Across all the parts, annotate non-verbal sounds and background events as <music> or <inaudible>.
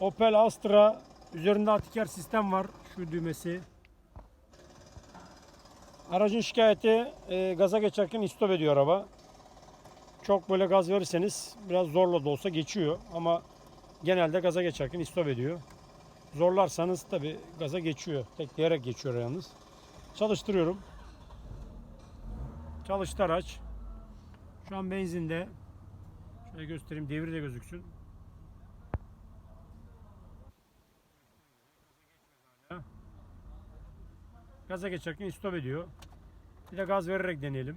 Opel Astra üzerinde Atiker sistem var. Şu düğmesi. Aracın şikayeti e, gaza geçerken istop ediyor araba. Çok böyle gaz verirseniz biraz zorla da olsa geçiyor ama genelde gaza geçerken istop ediyor. Zorlarsanız tabi gaza geçiyor. Tekleyerek geçiyor yalnız. Çalıştırıyorum. Çalıştı araç. Şu an benzinde. Şöyle göstereyim devri de gözüksün. Gaza geçerken istop ediyor. Bir de gaz vererek deneyelim.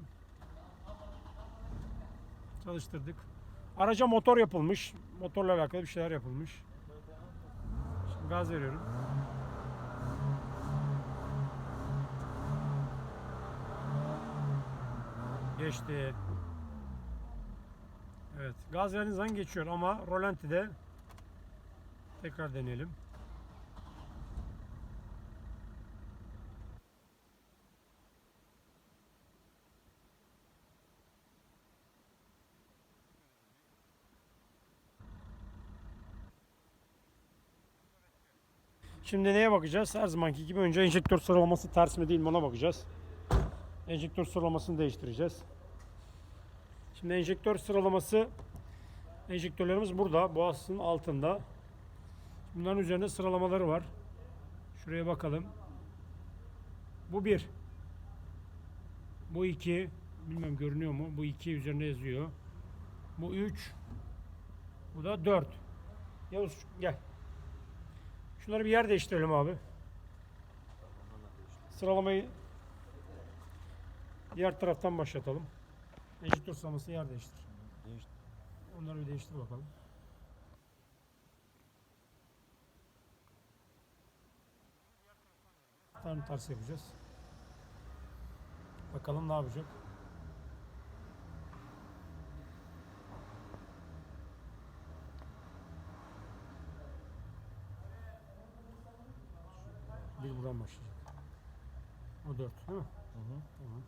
Çalıştırdık. Araca motor yapılmış. Motorla alakalı bir şeyler yapılmış. Şimdi gaz veriyorum. Geçti. Evet. Gaz verdiğiniz zaman geçiyor ama rolantide tekrar deneyelim. Şimdi neye bakacağız? Her zamanki gibi önce enjektör sıralaması ters mi değil mi ona bakacağız. Enjektör sıralamasını değiştireceğiz. Şimdi enjektör sıralaması enjektörlerimiz burada. Boğazının altında. Bunların üzerinde sıralamaları var. Şuraya bakalım. Bu bir. Bu iki. Bilmem görünüyor mu? Bu iki üzerinde yazıyor. Bu üç. Bu da dört. Yavuz gel. Şunları bir yer değiştirelim abi. Sıralamayı diğer taraftan başlatalım. Enjektör sıralamasını yer değiştir. Değişti. Onları bir değiştir bakalım. Tam ters yapacağız. Bakalım ne yapacak. Bir buradan başlayacak. O dört değil mi? Hı hı. Tamam.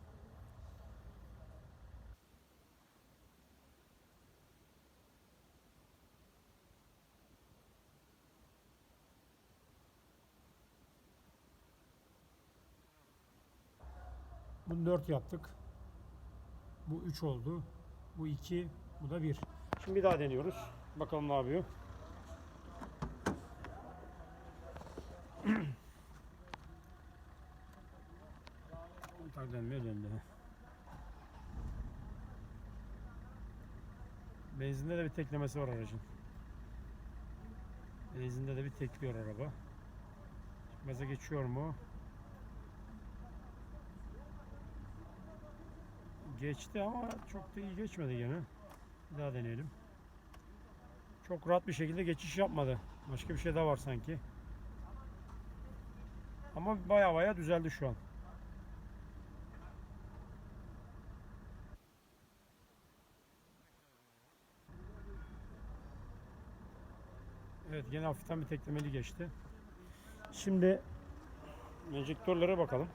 Bunu 4 yaptık. Bu 3 oldu. Bu 2, bu da 1. Şimdi bir daha deniyoruz. Bakalım ne yapıyor. <clears throat> Kontak dönmeye döndü. Benzinde de bir teklemesi var aracın. Benzinde de bir tekliyor araba. Gaza geçiyor mu? Geçti ama çok da iyi geçmedi gene. Bir daha deneyelim. Çok rahat bir şekilde geçiş yapmadı. Başka bir şey daha var sanki. Ama baya baya düzeldi şu an. Evet gene hafiften bir teklemeli geçti. Şimdi enjektörlere bakalım.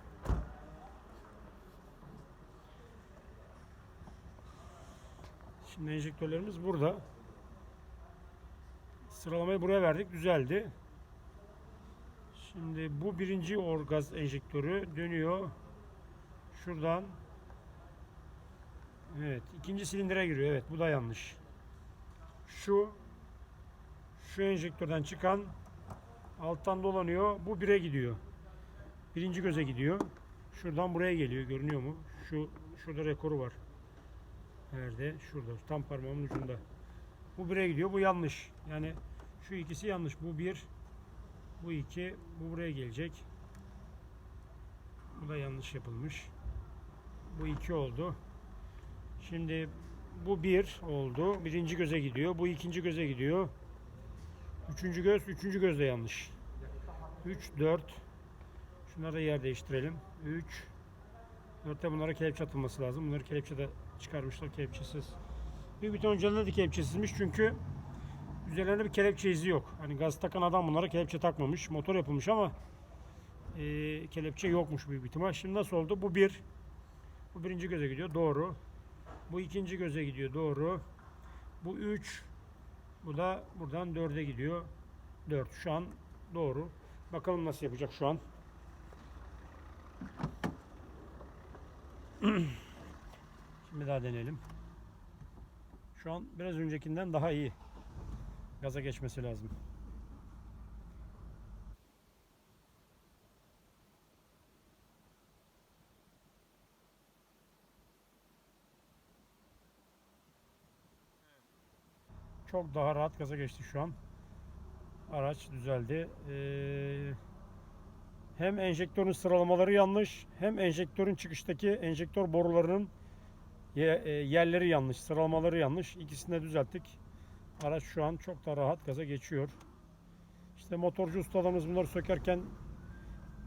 Şimdi enjektörlerimiz burada. Sıralamayı buraya verdik. Düzeldi. Şimdi bu birinci orgaz enjektörü dönüyor. Şuradan. Evet. ikinci silindire giriyor. Evet. Bu da yanlış. Şu şu enjektörden çıkan alttan dolanıyor. Bu bire gidiyor. Birinci göze gidiyor. Şuradan buraya geliyor. Görünüyor mu? Şu şurada rekoru var. Nerede? Şurada. Tam parmağımın ucunda. Bu bire gidiyor. Bu yanlış. Yani şu ikisi yanlış. Bu bir. Bu iki. Bu buraya gelecek. Bu da yanlış yapılmış. Bu iki oldu. Şimdi bu bir oldu. Birinci göze gidiyor. Bu ikinci göze gidiyor. Üçüncü göz. Üçüncü göz de yanlış. Üç, dört. Şunları da yer değiştirelim. Üç. Dörtte bunlara kelepçe atılması lazım. Bunları kelepçe de çıkarmışlar kelepçesiz. Büyük bir önceden de kelepçesizmiş çünkü üzerlerinde bir kelepçe izi yok. Hani gaz takan adam bunlara kelepçe takmamış. Motor yapılmış ama e, kelepçe yokmuş büyük ihtimal. Şimdi nasıl oldu? Bu bir. Bu birinci göze gidiyor. Doğru. Bu ikinci göze gidiyor. Doğru. Bu üç. Bu da buradan dörde gidiyor. 4. Şu an doğru. Bakalım nasıl yapacak şu an. <clears throat> Şimdi daha deneyelim. Şu an biraz öncekinden daha iyi. Gaza geçmesi lazım. Çok daha rahat gaza geçti şu an. Araç düzeldi. Ee, hem enjektörün sıralamaları yanlış, hem enjektörün çıkıştaki enjektör borularının e, yerleri yanlış, sıralamaları yanlış. İkisini de düzelttik. Araç şu an çok daha rahat gaza geçiyor. İşte motorcu ustalarımız bunları sökerken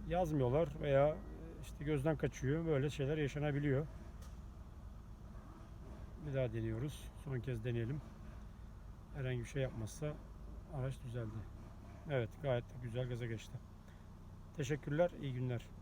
yazmıyorlar veya işte gözden kaçıyor. Böyle şeyler yaşanabiliyor. Bir daha deniyoruz. Son kez deneyelim. Herhangi bir şey yapmazsa araç düzeldi. Evet gayet güzel gaza geçti. Teşekkürler, iyi günler.